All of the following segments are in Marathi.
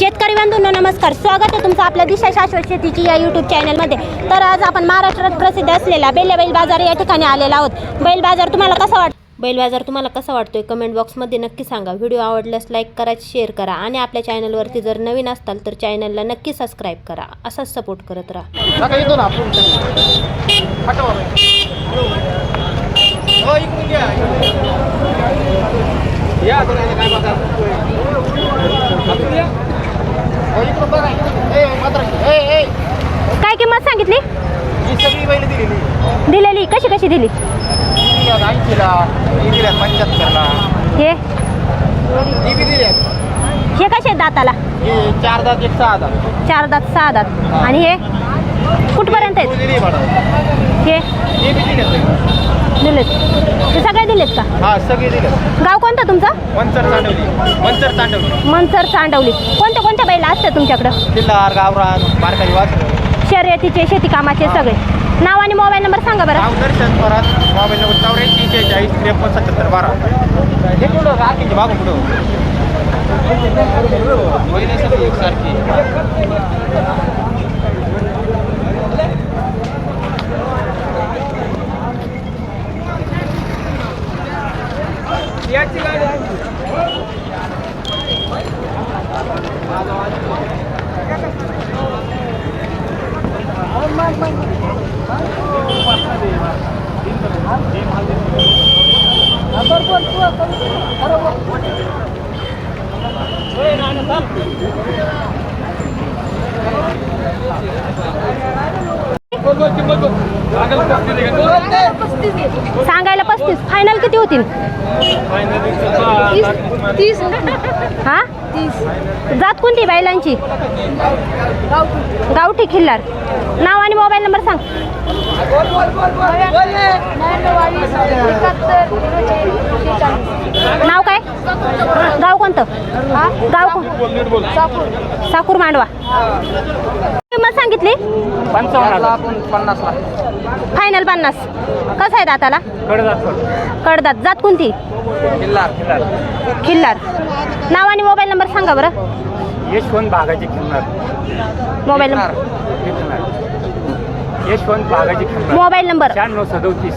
शेतकरी बांधूंनो नमस्कार. स्वागत आहे तुमचं आपल्या दिशा शाश्वत शेतीची या यूट्यूब चॅनलमध्ये तर आज आपण महाराष्ट्रात प्रसिद्ध असलेला बेल्या बैल बाजार या ठिकाणी आलेला आहोत. बैल बाजार तुम्हाला कसा वाट बैल बाजार तुम्हाला कसा वाटतोय? कमेंट बॉक्समध्ये नक्की सांगा. व्हिडिओ आवडल्यास लाईक करा शेअर करा आणि आपल्या चॅनलवरती जर नवीन असताल तर चॅनलला नक्की सबस्क्राईब करा. असाच सपोर्ट करत राहा. काय किंमत सांगितली? दिलेली. कशी कशी दिली? ही? ही कसे आहेत दाताला? चार दात एक सहा दात. चार दात सहा दात आणि हे? कुठपर्यंत आहेत हे दिलेत. सगळे दिलेत का? हा सगळी गाव कोणतं तुमचं? मंचर चांडवली. मंचर चांडवली. मनसर कोणत्या कोणत्या बैल असतात तुमच्याकडं? किल्लार गावरान बारकाई शर्यतीचे शेती कामाचे सगळे. नाव आणि मोबाईल नंबर सांगा बरं. दर्शन परत मोबाईल नंबर चौऱ्याऐंशी शेहेचाळीस त्रेपन्न सत्याहत्तर बारा. हे कुठं? राखीचे बाबू कुठं? पहिले सगळी एकसारखी सांगायला पस्तीस. फायनल किती होतील? तीस. हा? तीस. जात कोणती बैलांची? गावठी खिल्लार. नाव आणि मोबाईल नंबर सांग. नाव काय? गाव कोणतं? गाव कोण? साकूर मांडवा. किंमत सांगितली? फायनल पन्नास कसं आहे दाताला? कडदात. कडदात. जात कोणती? किल्लार किल्लार खिल्लार. नाव आणि मोबाईल नंबर सांगा बरं. यशवंत भागाची खिल्लार. मोबाईल नंबर यशवंत भागाची खिल्लार. मोबाईल नंबर शहाण्णव सदोतीस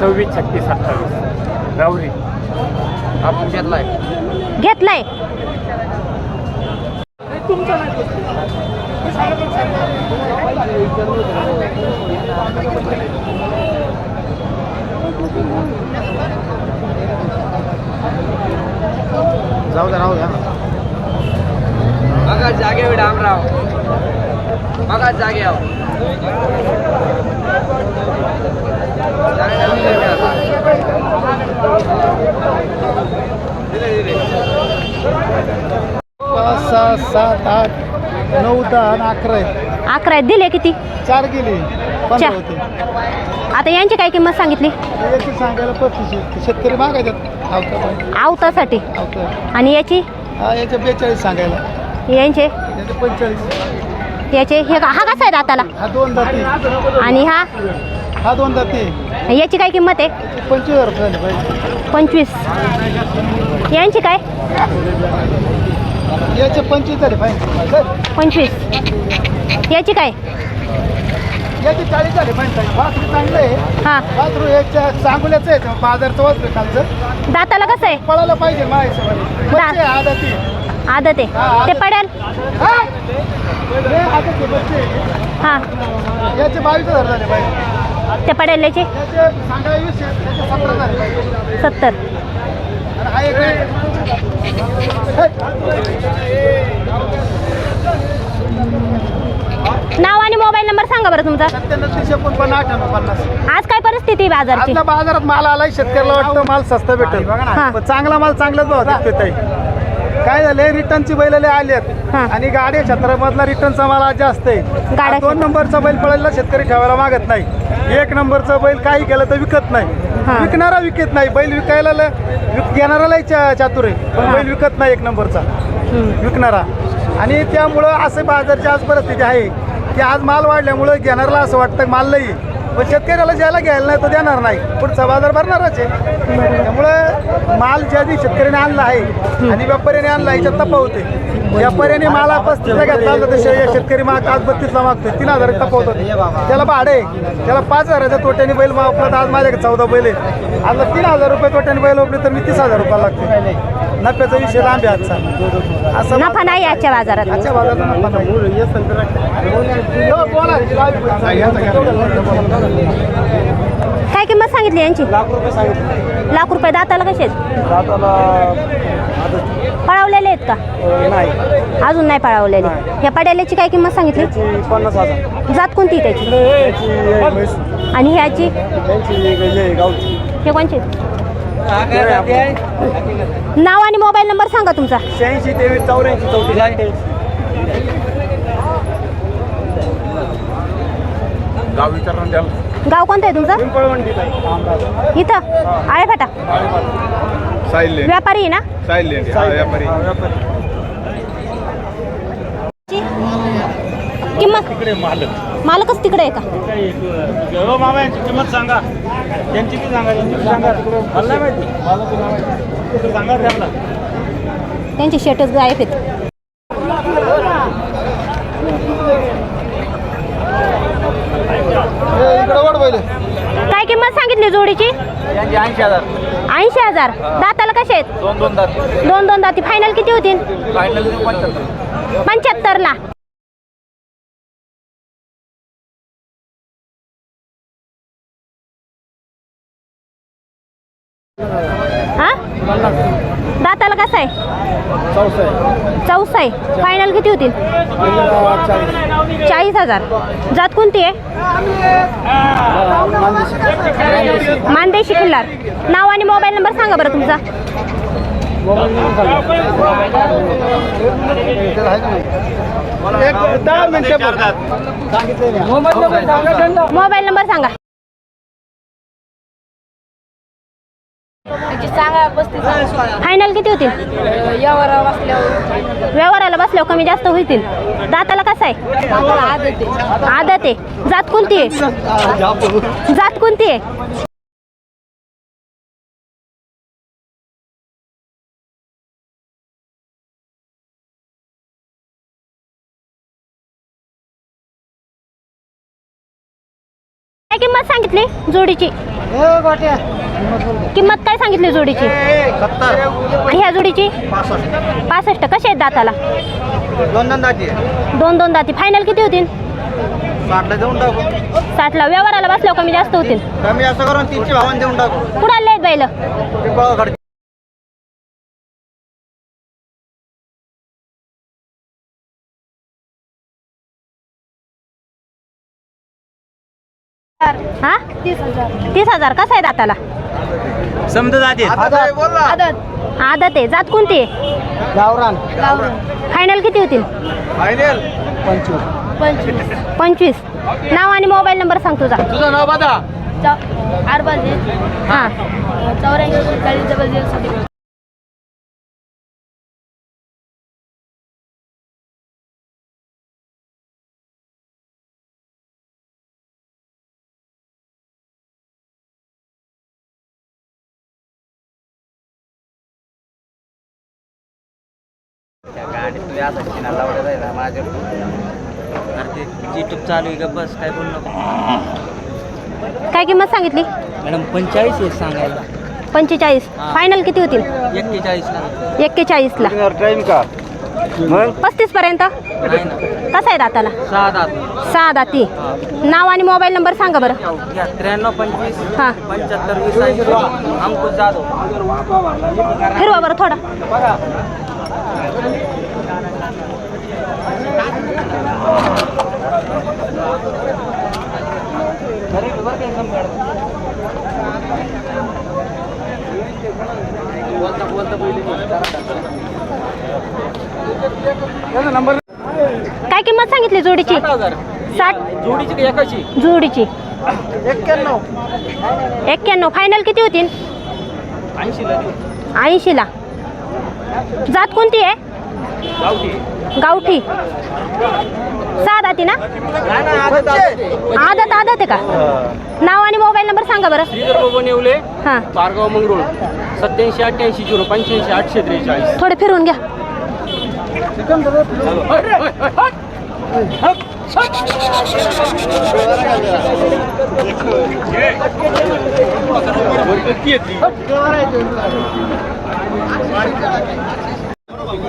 सव्वीस छत्तीस सत्तावीस. राहुरी. आपण घेतलाय. घेतलाय. जाऊ द्या राहू द्या. बघा जागे डामराव बघा जागे आहो पाच सहा सात आठ नऊ दहा आणि अकरा आहे. अकरा आहेत. दिले किती? चार गेली. पंधरा चार. होते. आता यांची काय किंमत सांगितली? याची सांगायला पस्तीस शेतकरी मागायच्यात आवता आवतासाठी. आवता आणि याची? हा याचे बेचाळीस सांगायला. यांचे? याचे पंचेचाळीस. याचे? हे हा कसा आहे दाताला? हा दोन दाती. आणि हा? हा दोन दाती. याची काय किंमत आहे? पंचवीस हजार रुपये झाले पाहिजे पंचवीस. यांची काय? याचे पंचवीस झाले पाहिजे पंचवीस. याची काय? याचे चाळीस झाले वासरू चांगलं आहे. हां. याच्या चांगल्याचं आहे बाजारचं खालचं दाताला कसं आहे? पळायला पाहिजे माझ्या आदाती आदत आहे. ते पडेल. हा? आदाती बच्चे आहे. याचे बावीस हजार झाले पाहिजे ते पडेल याचे? सांगायला सत्तर. नाव आणि मोबाईल नंबर सांगा बरं तुमचा. सत्त्याण्णव तीनशे एकोणपन्नास अठ्ठ्याण्णव पन्नास. आज काय परिस्थिती आहे बाजारची? आपल्या बाजारात माल आलाय शेतकऱ्याला वाटतं माल स्वस्त भेटेल. हा. पण चांगला माल चांगलाच भाव ताई. काय झालंय रिटर्नची बैल आलेत हा. आणि गाडी क्षेत्रामधला रिटर्नचा माल आज जास्त आहे. गाड्या हा दोन नंबरचा बैल पळायला शेतकरी ठेवायला मागत नाही. एक नंबरचा बैल काही केलं तर विकत नाही. विकणारा विकत नाही. बैल विकायला ल- विक- घेणारालाही चा- चातुर आहे. पण. बैल विकत नाही एक नंबरचा. विकणारा. आणि त्यामुळं असं बाजारची आज परिस्थिती आहे की आज माल वाढल्यामुळं घेणाऱ्याला असं वाटतं माल लई पण शेतकऱ्याला ज्याला घ्यायला नाही तो देणार नाही. पुढचा बाजार भरणारच आहे. त्यामुळं माल ज्या दिवशी शेतकऱ्याने आणला आहे आणि व्यापाऱ्याने आणला याच्यात तफावत आहे. व्यापाऱ्याने मला पस्तीसला घेतला तर शेतकरी माग आज बत्तीसला मागतोय तीन हजार तपवतो त्याला भाडे आहे. त्याला पाच हजाराच्या तोट्याने बैल तर आज माझ्याकडे चौदा बैल आहे आज तीन हजार रुपये तोट्याने बैल ओपले तर मी तीस हजार रुपये लागते नफ्याचा विषय लांब आहे आजचा. असं नफा नाही आजच्या बाजारात. आजच्या बाजारात नफा नाही. हो, बोला. काय किंमत सांगितली यांची? लाख रुपये सांगितले. लाख रुपये दाताला कसे पळवलेले आहेत का? नाही. अजून नाही पळवलेले. या पड्याल्याची काय किंमत सांगितली? पन्नास हजार. जात कोणती त्याची? त्याची आणि ह्याची? गावची. हे कोणचे? नाव आणि मोबाईल नंबर सांगा तुमचा. शहाऐंशी तेवीस चौऱ्याऐंशी चौतीस गाव विचारणा द्याल. गाव कोणतं आहे तुमचं? इथं? आळेफाटा? साहिल व्यापारी आहे ना? साहिल व्यापारी. ची? किंमत? मालकच तिकडे आहे का? मामा यांची किंमत सांगा. त्यांची बी सांगा यांची बी सांगा. मला नाही माहिती. मला नाही माहिती. सांगा त्यांना त्यांचे शेटच गायब आहेत. काय किंमत सांगितली जोडीची? ऐंशी हजार. ऐंशी हजार. दाताला कसे आहेत? दोन दोन दात. दोन दोन दाती. फायनल किती होतील? फायनल पंच्याहत्तर. पंच्याहत्तरला. हा? दाताला कसं आहे? चौसा आहे. फायनल किती होतील? चाळीस हजार. जात कोणती आहे? मानदेशी खिल्लार नाव आणि मोबाईल नंबर सांगा बरं तुमचा. मोबाईल नंबर सांगा. फायनल किती होतील? व्यवहाराला बसल्यावर कमी जास्त होतील. दाताला कसं आहे? आदत आहे. जात कोणती आहे? जात कोणती आहे? काय किंमत सांगितली जोडीची? किंमत काय सांगितली जोडीची? ह्या जोडीची? पासष्ट. कसे आहेत दाताला? दोन दोन दाती. दोन दोन दाती. फायनल किती होतील? साठला व्यवहाराला बसल्यावर कमी जास्त होतील. कमी असं करून तीनशे भावान देऊन टाकू. कुठं आले आहेत बैल? हा? तीस हजार. कसा आहे दाताला? समजा जाते आदत आहे जात कोणती? आहे गावरान. फायनल किती होतील? फायनल पंचवीस. पंचवीस. नाव आणि मोबाईल नंबर सांग तुझा. तुझं नाव बघा हां. चौऱ्याऐंशी चाळीस डबल झिरो साठी युट्यूब चालू आहे का? बस काय बोलू नको. काय किंमत सांगितली? मॅडम पंचेचाळीस आहे सांगायला. पंचेचाळीस. फायनल किती होतील? एक्केचाळीसला. एक्केचाळीसला. टाइम का? मग? पस्तीस पर्यंत नाही ना. कसा आहे दाताला? सहा दात. सहा दाती. नाव आणि मोबाईल नंबर सांगा बरं. घ्या. त्र्याण्णव पंचवीस हां. पंच्याहत्तर वीस ऐंशी. अंकुश जाधव. फिरवा बरं थोडा. काय किंमत सांगितली जोडीची? साठ जोडीची एकाची? जोडीची. एक्क्याण्णव. एक्क्याण्णव. फायनल किती होतील? ऐंशीला ऐंशीला. जात कोणती आहे? गावठी. गावठी. सहा दाती ना? आदत आदत आहे का? नाव आणि मोबाईल नंबर सांगा बरं. श्रीधर बाबा नेवले हां. पारगाव मंगरुळ सत्याऐंशी अठ्ठ्याऐंशी झिरो पंच्याऐंशी आठशे त्रेचाळीस. थोडे फिरवून घ्या.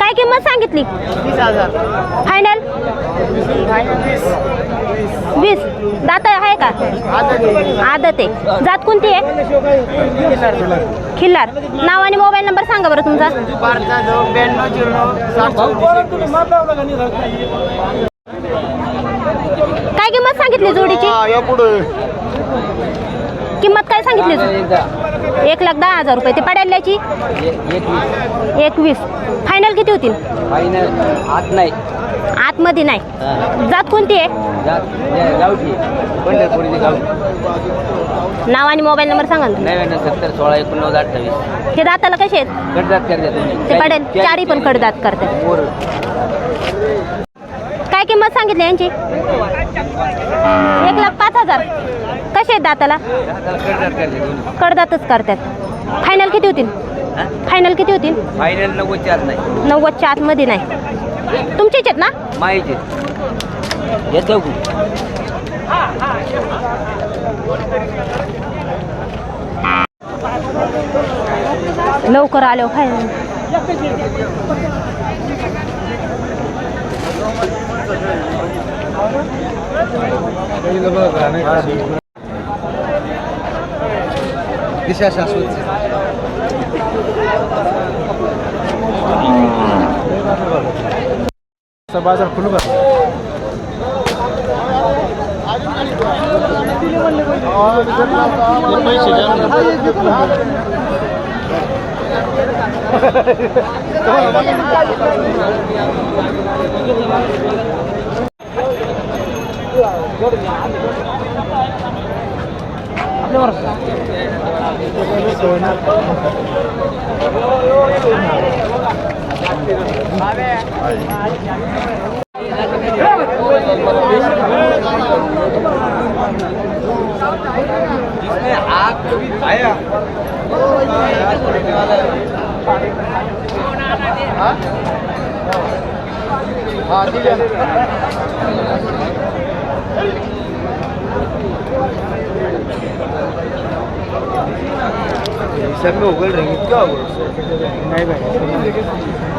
काय किंमत सांगितली? फायनल वीस. दात आहे का? आदत आहे. जात कोणती आहे? खिल्लार. नाव आणि मोबाईल नंबर सांगा बरं तुमचा. काय किंमत सांगितली जोडीची? किंमत काय सांगितली? एक लाख दहा हजार रुपये. ते पडायल्याची एकवीस. फायनल किती होतील? फायनल आत नाही. आतमध्ये नाही. जात कोणती आहे? गावठी. पंढरपुरीची गावठी. नाव आणि मोबाईल नंबर सांगा ना. नव्याण्णव सत्तर सोळा एकोणनव्वद अठ्ठावीस. हे दाताला कसे आहेत? कडदात करता तुम्ही. ते पडेल चारी पण कडदात करतात मोर काय किंमत सांगितली यांची? एक लाख पाच हजार. कसे आहेत दाताला? कडदातच करतात. फायनल किती होतील? फायनल किती होतील? फायनल नव्वदची आत नाही. नव्वदच्या आतमध्ये नाही. तुमचेच आहेत ना? माहिती येतो लवकर. आलो फायनल दिशा शाश्वत बाजार खुलू का tôi nó हाँ ठीक है सब में उगल रही क्या नाही भाई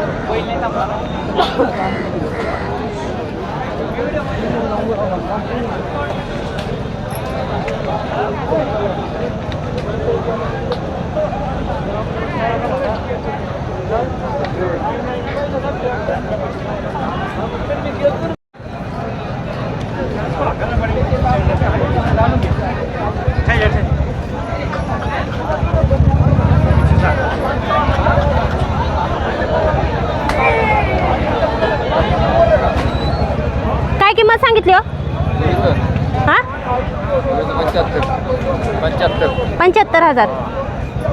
काय किंमत सांगितली हो हा पंच्याहत्तर. हजार.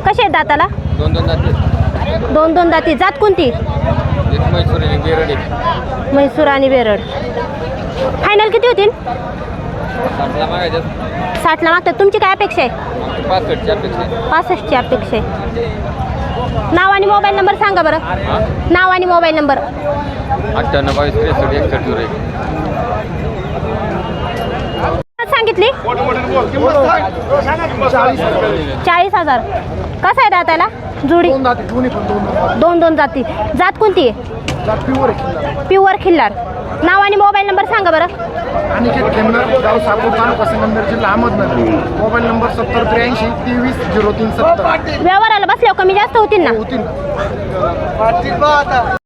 कसे आहेत दाताला? दोन दोन जाते दोन दोन दाती. जात कोणती? बेरड म्हैसूर आणि वेरड. फायनल किती होतील? साठला मागतात. तुमची काय अपेक्षा आहे? पासष्टची अपेक्षा आहे. नाव आणि मोबाईल नंबर सांगा बरं. नाव आणि मोबाईल नंबर. अठ्ठ्याण्णव बावीस त्रेसष्ट एकसष्ट सांगितली चाळीस हजार. कसं आहे दाताला? जुडी? दोन दोन जाती. जात कोणती? आहे प्युअर आहे प्युअर खिल्लार. नाव आणि मोबाईल नंबर सांगा बरं. अनिकेत खेमनर गाव सापूर तालुका संगमनेर जिल्हा अहमदनगर. मोबाईल नंबर सत्तर त्र्याऐंशी तेवीस झिरो तीन सत्तर. व्यवहाराला बसल्यावर कमी जास्त होतील ना? होतील